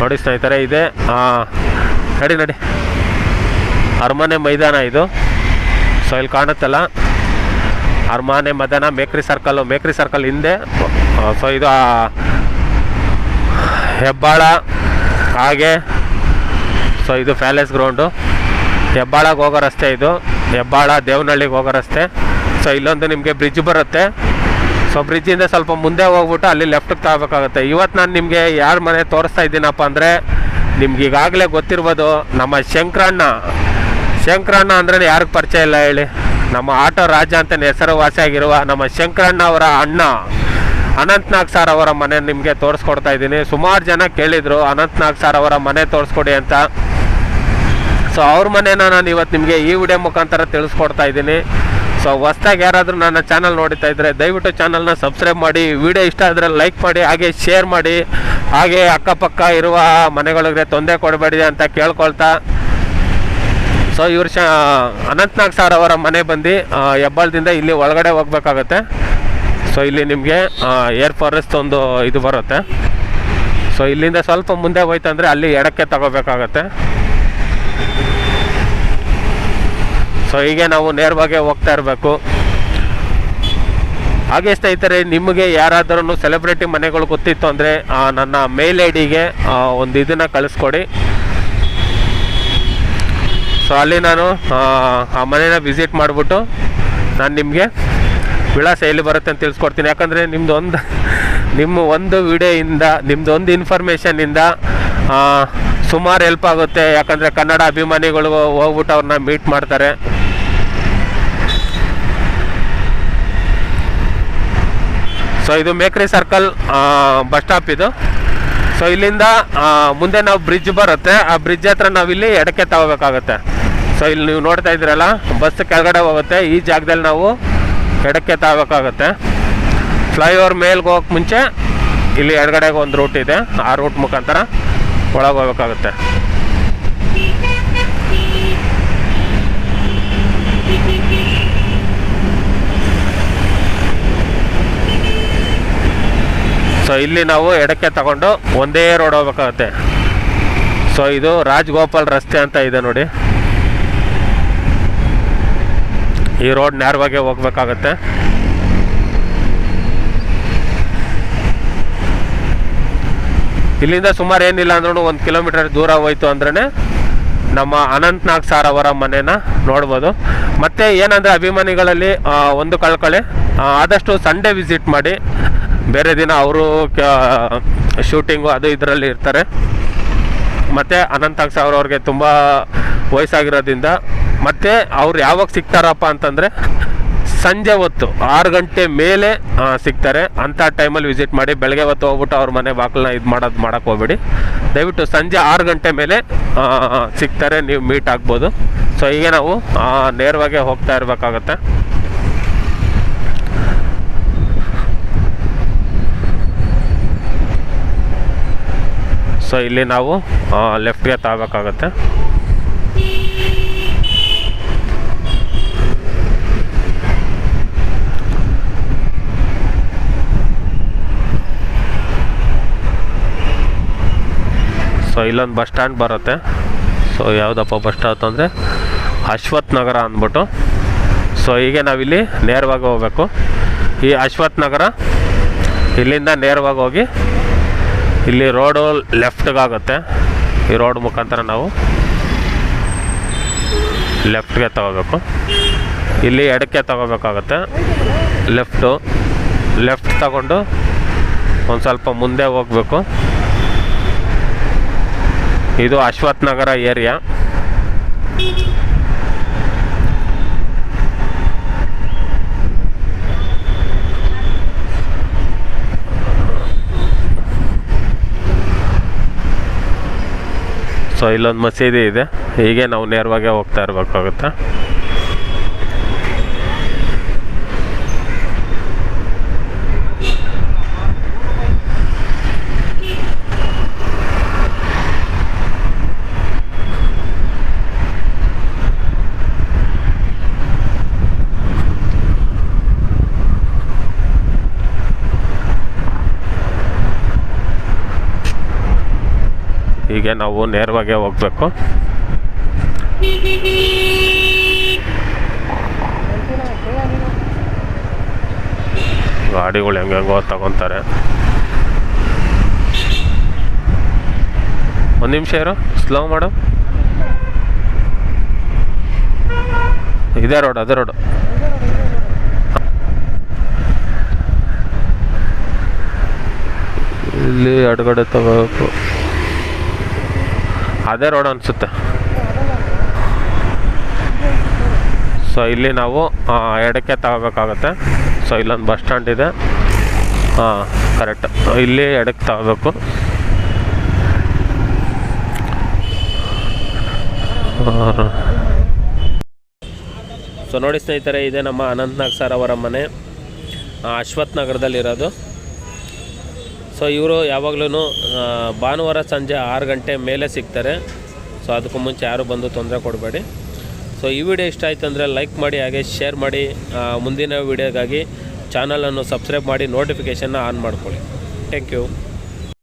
ನೋಡಿ ಸ್ನೇಹಿತರೆ, ಇದೆ ನಡಿ ನಡಿ. ಅರಮನೆ ಮೈದಾನ ಇದು. ಸೊ ಇಲ್ಲಿ ಕಾಣುತ್ತಲ್ಲ. ಅರಮನೆ ಮೈದಾನ, ಮೇಕ್ರಿ ಸರ್ಕಲ್ಲು ಮೇಕ್ರಿ ಸರ್ಕಲ್ ಹಿಂದೆ. ಸೊ ಇದು ಹೆಬ್ಬಾಳ ಹಾಗೆ. ಸೊ ಇದು ಪ್ಯಾಲೇಸ್ ಗ್ರೌಂಡು ಹೆಬ್ಬಾಳಗೆ ಹೋಗೋ ರಸ್ತೆ ಇದು. ಹೆಬ್ಬಾಳ ದೇವನಹಳ್ಳಿಗೆ ಹೋಗೋ ರಸ್ತೆ. ಸೊ ಇಲ್ಲೊಂದು ನಿಮಗೆ ಬ್ರಿಡ್ಜ್ ಬರುತ್ತೆ. ಸೊ ಬ್ರಿಡ್ಜಿಂದ ಸ್ವಲ್ಪ ಮುಂದೆ ಹೋಗ್ಬಿಟ್ಟು ಅಲ್ಲಿ ಲೆಫ್ಟಿಗೆ ತಗೋಬೇಕಾಗುತ್ತೆ ಇವತ್ತು ನಾನು ನಿಮಗೆ ಯಾರ ಮನೆ ತೋರಿಸ್ತಾ ಇದ್ದೀನಪ್ಪ ಅಂದರೆ ನಿಮ್ಗೆ ಈಗಾಗಲೇ ಗೊತ್ತಿರ್ಬೋದು, ನಮ್ಮ ಶಂಕರಣ್ಣ ಶಂಕರಣ್ಣ ಅಂದ್ರೆ ಯಾರಿಗೆ ಪರಿಚಯ ಇಲ್ಲ ಹೇಳಿ. ನಮ್ಮ ಆಟೋ ರಾಜ ಅಂತ ಹೆಸರುವಾಸಿಯಾಗಿರುವ ನಮ್ಮ ಶಂಕರಣ್ಣ ಅವರ ಅಣ್ಣ. ಅನಂತ್ನಾಗ್ ಸರ್ ಅವರ ಮನೆ ನಿಮಗೆ ತೋರಿಸ್ಕೊಡ್ತಾ ಇದ್ದೀನಿ. ಸುಮಾರು ಜನ ಕೇಳಿದರು, ಅನಂತ್ನಾಗ್ ಸರ್ ಅವರ ಮನೆ ತೋರಿಸ್ಕೊಡಿ ಅಂತ. ಸೊ ಅವ್ರ ಮನೇನ ನಾನು ಇವತ್ತು ನಿಮಗೆ ಈ ವಿಡಿಯೋ ಮುಖಾಂತರ ತಿಳಿಸ್ಕೊಡ್ತಾ ಇದ್ದೀನಿ. ಸೊ ಹೊಸ್ದಾಗಿ ಯಾರಾದರೂ ನನ್ನ ಚಾನಲ್ ನೋಡ್ತಾ ಇದ್ದರೆ ದಯವಿಟ್ಟು ಚಾನಲ್ನ ಸಬ್ಸ್ಕ್ರೈಬ್ ಮಾಡಿ ವಿಡಿಯೋ ಇಷ್ಟ ಆದರೆ ಲೈಕ್ ಮಾಡಿ, ಹಾಗೆ ಶೇರ್ ಮಾಡಿ, ಹಾಗೆ ಅಕ್ಕಪಕ್ಕ ಇರುವ ಮನೆಗಳಿಗೆ ತೊಂದರೆ ಕೊಡಬೇಡಿ ಅಂತ ಕೇಳ್ಕೊಳ್ತಾ. ಸೊ ಇವ್ರು ಶ, ಅನಂತ್ನಾಗ್ ಸರ್ ಅವರ ಮನೆ ಬಂದು ಹೆಬ್ಬಾಳದಿಂದ ಇಲ್ಲಿ ಒಳಗಡೆ ಹೋಗ್ಬೇಕಾಗತ್ತೆ. ಸೊ ಇಲ್ಲಿ ನಿಮಗೆ ಏರ್ ಫಾರೆಸ್ಟ್ ಒಂದು ಇದು ಬರುತ್ತೆ. ಸೊ ಇಲ್ಲಿಂದ ಸ್ವಲ್ಪ ಮುಂದೆ ಹೋಯ್ತಂದ್ರೆ ಅಲ್ಲಿ ಎಡಕ್ಕೆ ತಗೋಬೇಕಾಗತ್ತೆ. ಸೊ ಹೀಗೆ ನಾವು ನೇರವಾಗಿ ಹೋಗ್ತಾ ಇರಬೇಕು. ಹಾಗೆ ಸ್ನೇಹಿತರೆ ನಿಮಗೆ ಯಾರಾದರೂ ಸೆಲೆಬ್ರಿಟಿ ಮನೆಗಳು ಗೊತ್ತಿತ್ತು ಅಂದರೆ ನನ್ನ ಮೇಲ್ ಐ ಡಿಗೆ ಒಂದು ಇದನ್ನು ಕಳಿಸ್ಕೊಡಿ. ಸೊ ಅಲ್ಲಿ ನಾನು ಆ, ಮನೇನ ವಿಸಿಟ್ ಮಾಡಿಬಿಟ್ಟು ನಾನು ನಿಮಗೆ ವಿಳಾಸ ಎಲ್ಲಿ ಬರುತ್ತೆ ಅಂತ ತಿಳಿಸ್ಕೊಡ್ತೀನಿ. ಯಾಕಂದರೆ ನಿಮ್ಮದು ಒಂದು ನಿಮ್ಮ ಒಂದು ವಿಡಿಯೋಯಿಂದ ನಿಮ್ಮದು ಒಂದು ಇನ್ಫಾರ್ಮೇಷನಿಂದ ಸುಮಾರು ಹೆಲ್ಪ್ ಆಗುತ್ತೆ. ಯಾಕಂದರೆ ಕನ್ನಡ ಅಭಿಮಾನಿಗಳು ಹೋಗ್ಬಿಟ್ಟು ಅವ್ರನ್ನ ಮೀಟ್ ಮಾಡ್ತಾರೆ. ಸೊ ಇದು ಮೇಕ್ರಿ ಸರ್ಕಲ್ ಬಸ್ ಸ್ಟಾಪ್ ಇದು. ಸೊ ಇಲ್ಲಿಂದ ಮುಂದೆ ನಾವು ಬ್ರಿಡ್ಜ್ ಬರುತ್ತೆ. ಆ ಬ್ರಿಡ್ಜ್ ಹತ್ರ ನಾವಿಲ್ಲಿ ಎಡಕ್ಕೆ ತಗೋಬೇಕಾಗತ್ತೆ. ಸೊ ಇಲ್ಲಿ ನೀವು ನೋಡ್ತಾ ಇದ್ದೀರಲ್ಲ ಬಸ್ ಕೆಳಗಡೆ ಹೋಗುತ್ತೆ. ಈ ಜಾಗದಲ್ಲಿ ನಾವು ಎಡಕ್ಕೆ ತಗೋಬೇಕಾಗುತ್ತೆ. ಫ್ಲೈಓವರ್ ಮೇಲ್ಗೆ ಹೋಗೋಕೆ ಮುಂಚೆ ಇಲ್ಲಿ ಎಡಗಡೆಗೆ ಒಂದು ರೂಟ್ ಇದೆ. ಆ ರೂಟ್ ಮುಖಾಂತರ ಒಳಗೆ ಹೋಗ್ಬೇಕಾಗುತ್ತೆ. ಸೊ ಇಲ್ಲಿ ನಾವು ಎಡಕ್ಕೆ ತಗೊಂಡು ಒಂದೇ ರೋಡ್ ಹೋಗ್ಬೇಕಾಗತ್ತೆ. ಸೊ ಇದು ರಾಜ್ಗೋಪಾಲ್ ರಸ್ತೆ ಅಂತ ಇದೆ ನೋಡಿ. ಈ ರೋಡ್ ನೇರವಾಗಿ ಹೋಗ್ಬೇಕಾಗತ್ತೆ. ಇಲ್ಲಿಂದ ಸುಮಾರು ಏನಿಲ್ಲ ಅಂದ್ರೂ ಒಂದು ಕಿಲೋಮೀಟರ್ ದೂರ ಹೋಯ್ತು ಅಂದ್ರೆ ನಮ್ಮ ಅನಂತ್ನಾಗ್ ಸಾರ್ ಅವರ ಮನೇನ ನೋಡ್ಬೋದು. ಮತ್ತೆ ಏನಂದ್ರೆ ಅಭಿಮಾನಿಗಳಲ್ಲಿ ಒಂದು ಕಳ್ಕೊಳ್ಳಿ ಆದಷ್ಟು ಸಂಡೇ ವಿಸಿಟ್ ಮಾಡಿ ಬೇರೆ ದಿನ ಅವರು ಶೂಟಿಂಗು ಅದು ಇದರಲ್ಲಿ ಇರ್ತಾರೆ. ಮತ್ತು ಅನಂತಾಗ್ ಸಾರ್ ಅವ್ರಿಗೆ ತುಂಬ ವಯಸ್ಸಾಗಿರೋದ್ರಿಂದ ಮತ್ತು ಅವ್ರು ಯಾವಾಗ ಸಿಗ್ತಾರಪ್ಪ ಅಂತಂದರೆ ಸಂಜೆ ಹೊತ್ತು ಆರು ಗಂಟೆ ಮೇಲೆ ಸಿಗ್ತಾರೆ ಅಂಥ ಟೈಮಲ್ಲಿ ವಿಸಿಟ್ ಮಾಡಿ ಬೆಳಗ್ಗೆ ಹೊತ್ತು ಹೋಗ್ಬಿಟ್ಟು ಅವ್ರ ಮನೆ ಬಾಕಲನ್ನ ಇದು ಮಾಡೋದು ಮಾಡೋಕ್ಕೆ ಹೋಗ್ಬೇಡಿ. ದಯವಿಟ್ಟು ಸಂಜೆ ಆರು ಗಂಟೆ ಮೇಲೆ ಸಿಗ್ತಾರೆ ನೀವು ಮೀಟ್ ಆಗ್ಬೋದು. ಸೊ ಹೀಗೆ ನಾವು ನೇರವಾಗಿ ಹೋಗ್ತಾ ಇರಬೇಕಾಗತ್ತೆ. ಸೊ ಇಲ್ಲಿ ನಾವು ಲೆಫ್ಟ್ಗೆ ತಗೋಬೇಕಾಗತ್ತೆ ಸೊ ಇಲ್ಲೊಂದು ಬಸ್ ಸ್ಟ್ಯಾಂಡ್ ಬರುತ್ತೆ. ಸೊ ಯಾವುದಪ್ಪ ಬಸ್ ಸ್ಟಾಪ್ ಅಂದರೆ ಅಶ್ವಥ್ ನಗರ ಅಂದ್ಬಿಟ್ಟು. ಸೊ ಹೀಗೆ ನಾವಿಲ್ಲಿ ನೇರವಾಗಿ ಹೋಗ್ಬೇಕು. ಈ ಅಶ್ವಥ್ ನಗರ ಇಲ್ಲಿಂದ ನೇರವಾಗಿ ಹೋಗಿ ಇಲ್ಲಿ ರೋಡು ಲೆಫ್ಟ್ಗಾಗುತ್ತೆ ಈ ರೋಡ್ ಮುಖಾಂತರ ನಾವು ಲೆಫ್ಟ್ಗೆ ತಗೋಬೇಕು. ಇಲ್ಲಿ ಎಡಕ್ಕೆ ತಗೋಬೇಕಾಗತ್ತೆ. ಲೆಫ್ಟು ಲೆಫ್ಟ್ ತಗೊಂಡು ಒಂದು ಸ್ವಲ್ಪ ಮುಂದೆ ಹೋಗಬೇಕು. ಇದು ಅಶ್ವಥ್ ನಗರ ಏರಿಯಾ ಸೊ ಇಲ್ಲೊಂದು ಮಸೀದಿ ಇದೆ. ಹೀಗೆ ನಾವು ನೇರವಾಗೇ ಹೋಗ್ತಾ ಇರಬೇಕಾಗುತ್ತೆ. ಹೀಗೆ ನಾವು ನೇರವಾಗೇ ಹೋಗಬೇಕು. ಗಾಡಿಗಳು ಹೆಂಗೆಂಗೋ ತಗೊತಾರೆ. ಒಂದು ನಿಮಿಷ ಇರೋ. ಸ್ಲೋ ಮಾಡು. ಇದೇ ರೋಡ್ ಅದೇ ರೋಡು ಇಲ್ಲಿ ಎಡಗಡೆ ತಗೋಬೇಕು. ಅದೇ ರೋಡ್ ಅನಿಸುತ್ತೆ. ಸೊ ಇಲ್ಲಿ ನಾವು ಎಡಕ್ಕೆ ತಗೋಬೇಕಾಗತ್ತೆ. ಸೊ ಇಲ್ಲೊಂದು ಬಸ್ ಸ್ಟ್ಯಾಂಡ್ ಇದೆ. ಹಾಂ ಕರೆಕ್ಟ್ ಇಲ್ಲಿ ಎಡಕ್ಕೆ ತಗೋಬೇಕು. ಸೊ ನೋಡಿ ಸ್ನೇಹಿತರೆ, ಇದೆ ನಮ್ಮ ಅನಂತ್ನಾಗ್ ಸರ್ ಅವರ ಮನೆ. ಅಶ್ವಥ್ ನಗರದಲ್ಲಿರೋದು. ಸೊ ಇವರು ಯಾವಾಗಲೂ ಭಾನುವಾರ ಸಂಜೆ ಆರು ಗಂಟೆ ಮೇಲೆ ಸಿಗ್ತಾರೆ. ಸೊ ಅದಕ್ಕೂ ಮುಂಚೆ ಯಾರು ಬಂದು ತೊಂದರೆ ಕೊಡಬೇಡಿ. ಸೊ ಈ ವಿಡಿಯೋ ಇಷ್ಟ ಆಯ್ತು ಅಂದರೆ ಲೈಕ್ ಮಾಡಿ, ಹಾಗೆ ಶೇರ್ ಮಾಡಿ ಮುಂದಿನ ವಿಡಿಯೋಗಾಗಿ ಚಾನಲನ್ನು ಸಬ್ಸ್ಕ್ರೈಬ್ ಮಾಡಿ ನೋಟಿಫಿಕೇಷನ್ನ ಆನ್ ಮಾಡ್ಕೊಳ್ಳಿ. Thank you